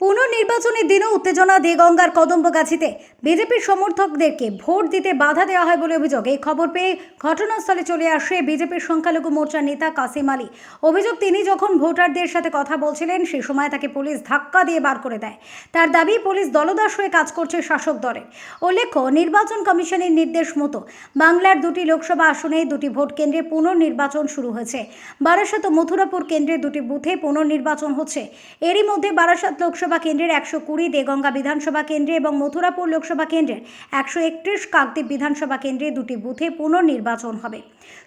পুনর্নির্বাচনের দিনও উত্তেজনা দেগঙ্গার কদম্বগাছিতে। বিজেপির সমর্থকদেরকে ভোট দিতে বাধা দেওয়া হয় বলে অভিযোগ। এই খবর পেয়ে ঘটনাস্থলে চলে আসে বিজেপির সংখ্যালঘু মোর্চার নেতা কাসিম আলী। অভিযোগ, তিনি যখন ভোটারদের সাথে কথা বলছিলেন সেই সময় তাকে পুলিশ ধাক্কা দিয়ে বার করে দেয়। তার দাবি, পুলিশ দলদাস হয়ে কাজ করছে শাসক দলের। উল্লেখ্য, নির্বাচন কমিশনের নির্দেশ মতো বাংলার দুটি লোকসভা আসনে দুটি ভোট কেন্দ্রে পুনর্নির্বাচন শুরু হয়েছে। বারাসাত ও মথুরাপুর কেন্দ্রে দুটি বুথে পুনর্নির্বাচন হচ্ছে। এরই মধ্যে বারাসাত লোকসভা কেন্দ্রের একশো কুড়ি, দেগঙ্গা বিধানসভা কেন্দ্রে এবং মথুরাপুর লোকসভা কেন্দ্রের একশো একত্রিশ, কাকদ্বীপ বিধানসভা কেন্দ্রে দুটি বুথে পুনর্নির্বাচন হবে।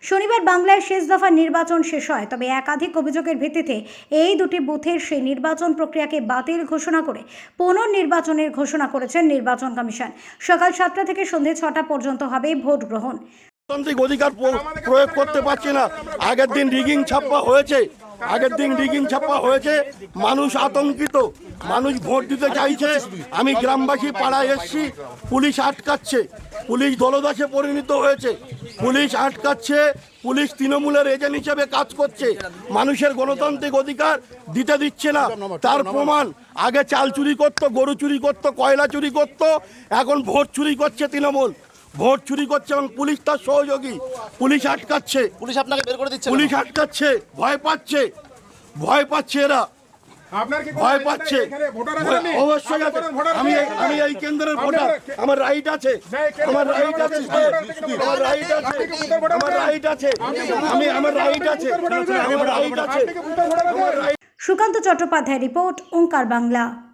শনিবার বাংলায় শেষ দফা নির্বাচন শেষ হয়, তবে একাধিক অভিযোগের ভিত্তিতে এই দুটি বুথের সেই নির্বাচন প্রক্রিয়াকে বাতিল ঘোষণা করে পুনর্নির্বাচনের ঘোষণা করেছেন নির্বাচন কমিশন। সকাল সাতটা থেকে সন্ধে ছটা পর্যন্ত হবে ভোট গ্রহণ। অধিকার প্রয়োগ করতে পারছে না। আগের দিন রিগিং ছাপ্পা হয়েছে। আগের দিন রিগিং ছাপ্পা হয়েছে, মানুষ আতঙ্কিত, মানুষ ভোট দিতে চাইছে। আমি গ্রামবাসী পাড়ায় এসছি, পুলিশ আটকাচ্ছে, পুলিশ দলদাসে পরিণত হয়েছে। পুলিশ আটকাচ্ছে, পুলিশ তৃণমূলের এজেন্ট হিসেবে কাজ করছে। মানুষের গণতান্ত্রিক অধিকার দিতে দিচ্ছে না। তার প্রমাণ, আগে চাল চুরি করতো, গরু চুরি করতো, কয়লা চুরি করতো, এখন ভোট চুরি করছে তৃণমূল। ভোট চুরি করছে এবং পুলিশ তার সহযোগী। পুলিশ আটকাচ্ছে। পুলিশ আপনাকে বের করে দিচ্ছে পুলিশ আটকাচ্ছে। ভয় পাচ্ছে। ভয় পাচ্ছে এরা। আপনার কি কোনো ভয় পাচ্ছে? অবশ্যই আমি আমি এই কেন্দ্রের ভোটার। আমার রাইট আছে। আমার রাইট আছে। আমার রাইট আছে। আমার রাইট আছে। আমি আমার রাইট আছে। আমার রাইট সুকান্ত চট্টোপাধ্যায় রিপোর্ট ওঙ্কার বাংলা।